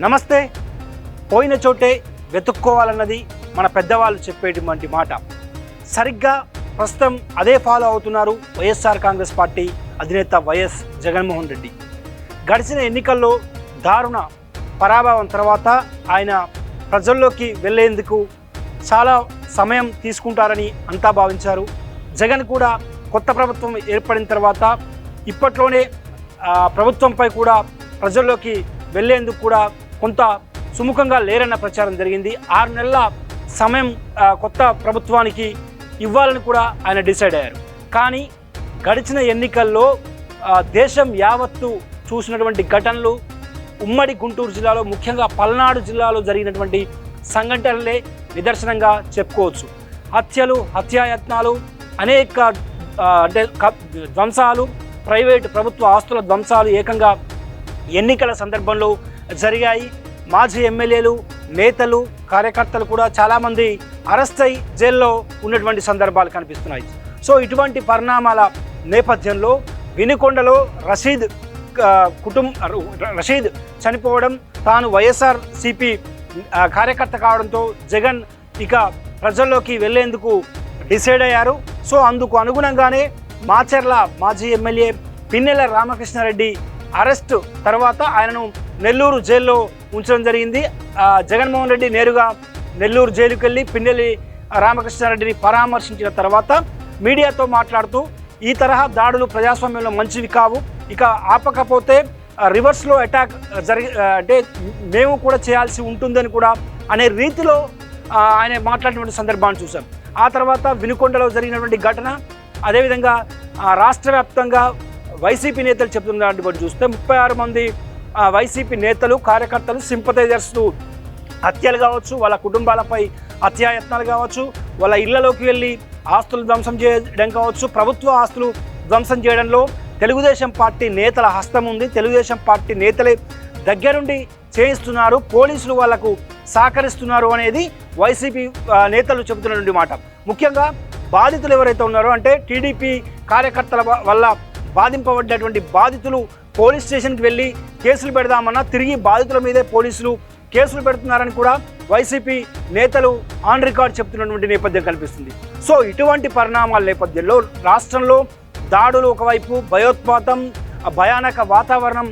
నమస్తే. పోయిన చోటే వెతుక్కోవాలన్నది మన పెద్దవాళ్ళు చెప్పేటువంటి మాట. సరిగ్గా ప్రస్తుతం అదే ఫాలో అవుతున్నారు వైఎస్ఆర్ కాంగ్రెస్ పార్టీ అధినేత వైఎస్ జగన్మోహన్ రెడ్డి. గడిచిన ఎన్నికల్లో దారుణ పరాభవం తర్వాత ఆయన ప్రజల్లోకి వెళ్ళేందుకు చాలా సమయం తీసుకుంటారని అంతా భావించారు. జగన్ కూడా కొత్త ప్రభుత్వం ఏర్పడిన తర్వాత ఇప్పట్లోనే ప్రభుత్వంపై కూడా ప్రజల్లోకి వెళ్ళేందుకు కూడా కొంత సుముఖంగా లేరన్న ప్రచారం జరిగింది. ఆరు నెలల సమయం కొత్త ప్రభుత్వానికి ఇవ్వాలని కూడా ఆయన డిసైడ్ అయ్యారు. కానీ గడిచిన ఎన్నికల్లో దేశం యావత్తు చూసినటువంటి ఘటనలు ఉమ్మడి గుంటూరు జిల్లాలో ముఖ్యంగా పల్నాడు జిల్లాలో జరిగినటువంటి సంఘటనలే నిదర్శనంగా చెప్పుకోవచ్చు. హత్యలు హత్యాయత్నాలు అనేక అంటే ధ్వంసాలు ప్రైవేటు ప్రభుత్వ ఆస్తుల ధ్వంసాలు ఏకంగా ఎన్నికల సందర్భంలో జరిగాయి. మాజీ ఎమ్మెల్యేలు నేతలు కార్యకర్తలు కూడా చాలామంది అరెస్ట్ అయి జైల్లో ఉన్నటువంటి సందర్భాలు కనిపిస్తున్నాయి. సో ఇటువంటి పరిణామాల నేపథ్యంలో వినుకొండలో రషీద్ కుటుంబ రషీద్ చనిపోవడం తాను వైఎస్ఆర్ సిపి కార్యకర్త కావడంతో జగన్ ఇక ప్రజల్లోకి వెళ్ళేందుకు డిసైడ్ అయ్యారు. సో అందుకు అనుగుణంగానే మాచర్ల మాజీ ఎమ్మెల్యే పిన్నెల రామకృష్ణారెడ్డి అరెస్ట్ తర్వాత ఆయనను నెల్లూరు జైల్లో ఉంచడం జరిగింది. జగన్మోహన్ రెడ్డి నేరుగా నెల్లూరు జైలుకి వెళ్ళి పిన్నెల్లి రామకృష్ణారెడ్డిని పరామర్శించిన తర్వాత మీడియాతో మాట్లాడుతూ ఈ తరహా దాడులు ప్రజాస్వామ్యంలో మంచివి కావు. ఇక ఆపకపోతే రివర్స్లో అటాక్ జరిగి అంటే మేము కూడా చేయాల్సి ఉంటుందని కూడా అనే రీతిలో ఆయన మాట్లాడినటువంటి సందర్భాన్ని చూసాం ఆ తర్వాత వినుకొండలో జరిగినటువంటి ఘటన అదేవిధంగా రాష్ట్ర వ్యాప్తంగా వైసీపీ నేతలు చెప్తున్నటువంటి చూస్తే ముప్పై ఆరు మంది వైసీపీ నేతలు కార్యకర్తలు సింపతైజర్స్ హత్యలు కావచ్చు వాళ్ళ కుటుంబాలపై హత్యాయత్నాలు కావచ్చు వాళ్ళ ఇళ్ళలోకి వెళ్ళి ఆస్తులు ధ్వంసం చేయడం కావచ్చు ప్రభుత్వ ఆస్తులు ధ్వంసం చేయడంలో తెలుగుదేశం పార్టీ నేతల హస్తం ఉంది. తెలుగుదేశం పార్టీ నేతలే దగ్గరుండి చేయిస్తున్నారు పోలీసులు వాళ్ళకు సహకరిస్తున్నారు అనేది వైసీపీ నేతలు చెబుతున్నటువంటి మాట. ముఖ్యంగా బాధితులు ఎవరైతే ఉన్నారో అంటే టీడీపీ కార్యకర్తల వల్ల బాధింపబడినటువంటి బాధితులు పోలీస్ స్టేషన్కి వెళ్ళి కేసులు పెడదామన్నా తిరిగి బాధితుల మీదే పోలీసులు కేసులు పెడుతున్నారని కూడా వైసీపీ నేతలు ఆన్ రికార్డ్ చెప్తున్నటువంటి నేపథ్యం కనిపిస్తుంది. సో ఇటువంటి పరిణామాల నేపథ్యంలో రాష్ట్రంలో దాడులు ఒకవైపు భయోత్పాతం భయానక వాతావరణం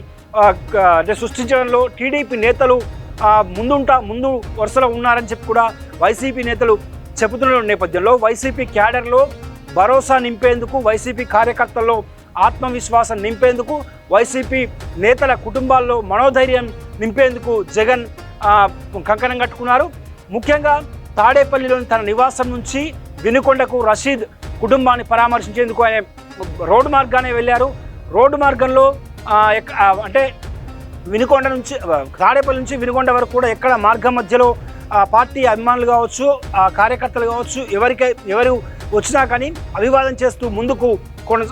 సృష్టించడంలో టీడీపీ నేతలు ముందుంటా ముందు వరుసలో ఉన్నారని చెప్పి కూడా వైసీపీ నేతలు చెబుతున్న నేపథ్యంలో వైసీపీ క్యాడర్లో భరోసా నింపేందుకు వైసీపీ కార్యకర్తల్లో ఆత్మవిశ్వాసం నింపేందుకు వైసీపీ నేతల కుటుంబాల్లో మనోధైర్యం నింపేందుకు జగన్ కంకణం కట్టుకున్నారు. ముఖ్యంగా తాడేపల్లిలోని తన నివాసం నుంచి వినుకొండకు రషీద్ కుటుంబాన్ని పరామర్శించేందుకు ఆయన రోడ్డు మార్గానే వెళ్ళారు. రోడ్డు మార్గంలో ఎక్క- అంటే వినుకొండ నుంచి తాడేపల్లి నుంచి వినుకొండ వరకు కూడా ఎక్కడ మార్గం మధ్యలో పార్టీ అభిమానులు కావచ్చు ఆ కార్యకర్తలు కావచ్చు ఎవరికై ఎవరు వచ్చినా కానీ అభివాదం చేస్తూ ముందుకు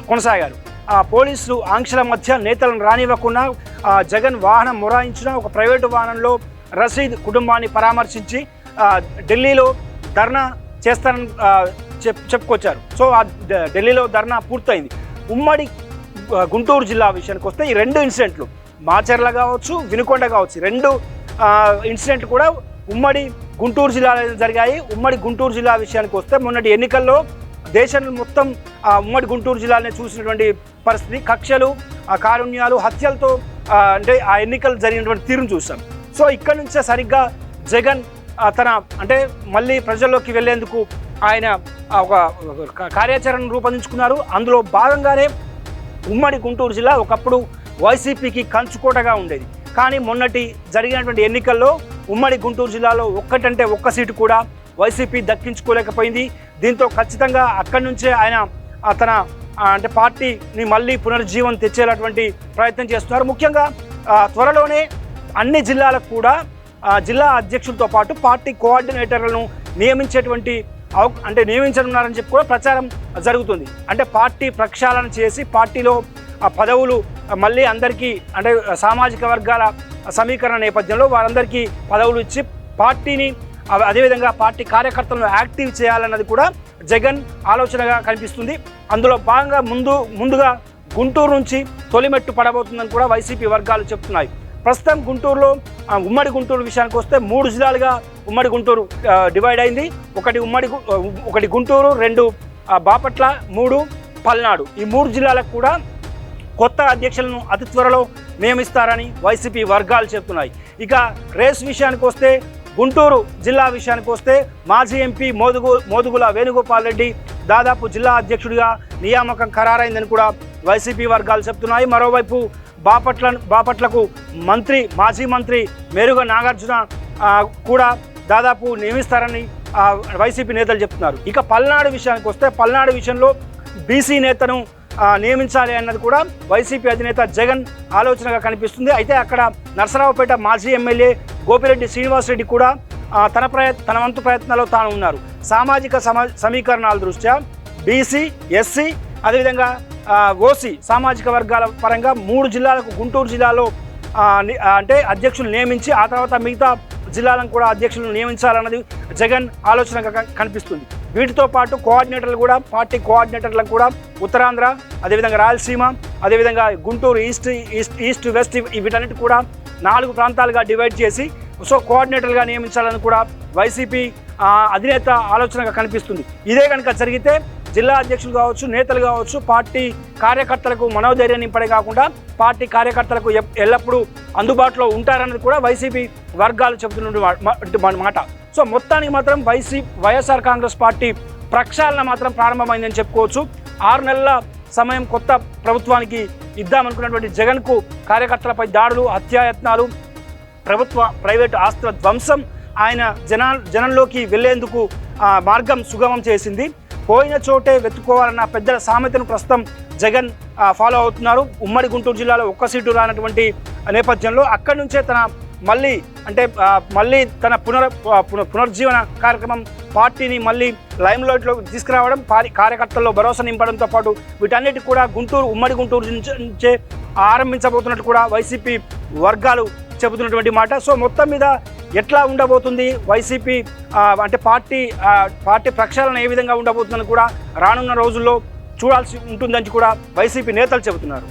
కొనసాగారు. ఆ పోలీసులు ఆంక్షల మధ్య నేతలను రానివ్వకుండా ఆ, జగన్ వాహనం మొరాయించిన ఒక ప్రైవేటు వాహనంలో రషీద్ కుటుంబాన్ని పరామర్శించి ఢిల్లీలో ధర్నా చేస్తారని చెప్ చెప్పుకొచ్చారు. సో ఆ ఢిల్లీలో ధర్నా పూర్తయింది. ఉమ్మడి గుంటూరు జిల్లా విషయానికి వస్తే ఈ రెండు ఇన్సిడెంట్లు మాచర్ల కావచ్చు వినుకొండ కావచ్చు రెండు ఇన్సిడెంట్ కూడా ఉమ్మడి గుంటూరు జిల్లాలో జరిగాయి. ఉమ్మడి గుంటూరు జిల్లా విషయానికి వస్తే మొన్నటి ఎన్నికల్లో దేశంలో మొత్తం ఆ, ఉమ్మడి గుంటూరు జిల్లానే చూసినటువంటి పరిస్థితి. కక్షలు ఆ కారుణ్యాలు హత్యలతో అంటే ఆ ఎన్నికలు జరిగినటువంటి తీరును చూసాం సో ఇక్కడ నుంచే సరిగ్గా జగన్ తన అంటే మళ్ళీ ప్రజల్లోకి వెళ్ళేందుకు ఆయన ఒక ఒక కార్యాచరణ రూపొందించుకున్నారు. అందులో భాగంగానే ఉమ్మడి గుంటూరు జిల్లా ఒకప్పుడు వైసీపీకి కంచుకోటగా ఉండేది. కానీ మొన్నటి జరిగినటువంటి ఎన్నికల్లో ఉమ్మడి గుంటూరు జిల్లాలో ఒక్కటంటే ఒక్క సీటు కూడా వైసీపీ దక్కించుకోలేకపోయింది. దీంతో ఖచ్చితంగా అక్కడి నుంచే ఆయన తన అంటే పార్టీని మళ్ళీ పునరుజ్జీవం తెచ్చేటటువంటి ప్రయత్నం చేస్తున్నారు. ముఖ్యంగా త్వరలోనే అన్ని జిల్లాలకు కూడా జిల్లా అధ్యక్షులతో పాటు పార్టీ కోఆర్డినేటర్లను నియమించేటువంటి అవ- అంటే నియమించనున్నారని చెప్పి కూడా ప్రచారం జరుగుతుంది. అంటే పార్టీ ప్రక్షాళన చేసి పార్టీలో ఆ పదవులు మళ్ళీ అందరికీ అంటే సామాజిక వర్గాల సమీకరణ నేపథ్యంలో వారందరికీ పదవులు ఇచ్చి పార్టీని అదేవిధంగా పార్టీ కార్యకర్తలను యాక్టివ్ చేయాలన్నది కూడా జగన్ ఆలోచనగా కనిపిస్తుంది. అందులో భాగంగా ముందు ముందుగా గుంటూరు నుంచి తొలిమెట్టు పడబోతుందని కూడా వైసీపీ వర్గాలు చెప్తున్నాయి. ప్రస్తుతం గుంటూరులో ఉమ్మడి గుంటూరు విషయానికి వస్తే మూడు జిల్లాలుగా ఉమ్మడి గుంటూరు డివైడ్ అయింది. ఒకటి ఉమ్మడి ఒకటి గుంటూరు రెండు బాపట్ల మూడు పల్నాడు. ఈ మూడు జిల్లాలకు కూడా కొత్త అధ్యక్షులను అతి త్వరలో నియమిస్తారని వైసీపీ వర్గాలు చెప్తున్నాయి. ఇక రేస్ విషయానికి వస్తే గుంటూరు జిల్లా విషయానికి వస్తే మాజీ ఎంపీ మోదుగు మోదుగుల వేణుగోపాల్ రెడ్డి దాదాపు జిల్లా అధ్యక్షుడిగా నియామకం ఖరారైందని కూడా వైసీపీ వర్గాలు చెప్తున్నాయి. మరోవైపు బాపట్ల బాపట్లకు మంత్రి మాజీ మంత్రి మేరుగ నాగార్జున కూడా దాదాపు నియమిస్తారని వైసీపీ నేతలు చెప్తున్నారు. ఇక పల్నాడు విషయానికి వస్తే పల్నాడు విషయంలో బీసీ నేతను నియమించాలి అన్నది కూడా వైసీపీ అధినేత జగన్ ఆలోచనగా కనిపిస్తుంది. అయితే అక్కడ నరసరావుపేట మాజీ ఎమ్మెల్యే గోపిరెడ్డి శ్రీనివాసరెడ్డి కూడా తన ప్రయత్ తన వంతు ప్రయత్నాల్లో తాను ఉన్నారు. సామాజిక సమా సమీకరణాల దృష్ట్యా బీసీ ఎస్సీ అదేవిధంగా ఓసీ సామాజిక వర్గాల పరంగా మూడు జిల్లాలకు గుంటూరు జిల్లాలో అంటే అధ్యక్షులు నియమించి ఆ తర్వాత మిగతా జిల్లాలను కూడా అధ్యక్షులను నియమించాలన్నది జగన్ ఆలోచనగా కనిపిస్తుంది. వీటితో పాటు కోఆర్డినేటర్లు కూడా పార్టీ కోఆర్డినేటర్లకు కూడా ఉత్తరాంధ్ర అదేవిధంగా రాయలసీమ అదేవిధంగా Guntur east east east west వీటన్నిటి కూడా నాలుగు ప్రాంతాలుగా డివైడ్ చేసి సో కోఆర్డినేటర్గా నియమించాలని కూడా వైసీపీ అధినేత ఆలోచనగా కనిపిస్తుంది. ఇదే కనుక జరిగితే జిల్లా అధ్యక్షులు కావచ్చు నేతలు కావచ్చు పార్టీ కార్యకర్తలకు మనోధైర్యం నింపడే కాకుండా పార్టీ కార్యకర్తలకు ఎల్లప్పుడూ అందుబాటులో ఉంటారన్నది కూడా వైసీపీ వర్గాలు చెబుతున్న మాట. సో మొత్తానికి మాత్రం వైసీ వైఎస్ఆర్ కాంగ్రెస్ పార్టీ ప్రక్షాళన మాత్రం ప్రారంభమైందని చెప్పుకోవచ్చు. ఆరు నెలల సమయం కొత్త ప్రభుత్వానికి ఇద్దామనుకున్నటువంటి జగన్కు కార్యకర్తలపై దాడులు హత్యాయత్నాలు ప్రభుత్వ ప్రైవేటు ఆస్తుల ధ్వంసం ఆయన జనా జనంలోకి వెళ్ళేందుకు మార్గం సుగమం చేసింది. పోయిన చోటే వెతుక్కోవాలన్న పెద్దల సామెతను ప్రస్తుతం జగన్ ఫాలో అవుతున్నారు. ఉమ్మడి గుంటూరు జిల్లాలో ఒక్క సీటు రానటువంటి నేపథ్యంలో అక్కడి నుంచే తన మళ్ళీ అంటే మళ్ళీ తన పునర పున- పునర్జీవన కార్యక్రమం పార్టీని మళ్ళీ లైమ్లోట్లో తీసుకురావడం పారి కార్యకర్తల్లో భరోసా నింపడంతో పాటు వీటన్నిటి కూడా గుంటూరు ఉమ్మడి గుంటూరు నుంచే ఆరంభించబోతున్నట్టు కూడా వైసీపీ వర్గాలు చెబుతున్నటువంటి మాట. సో మొత్తం మీద ఎట్లా ఉండబోతుంది? వైసీపీ అంటే పార్టీ పార్టీ ప్రక్షాళన ఏ విధంగా ఉండబోతుందని కూడా రానున్న రోజుల్లో చూడాల్సి ఉంటుందని కూడా వైసీపీ నేతలు చెబుతున్నారు.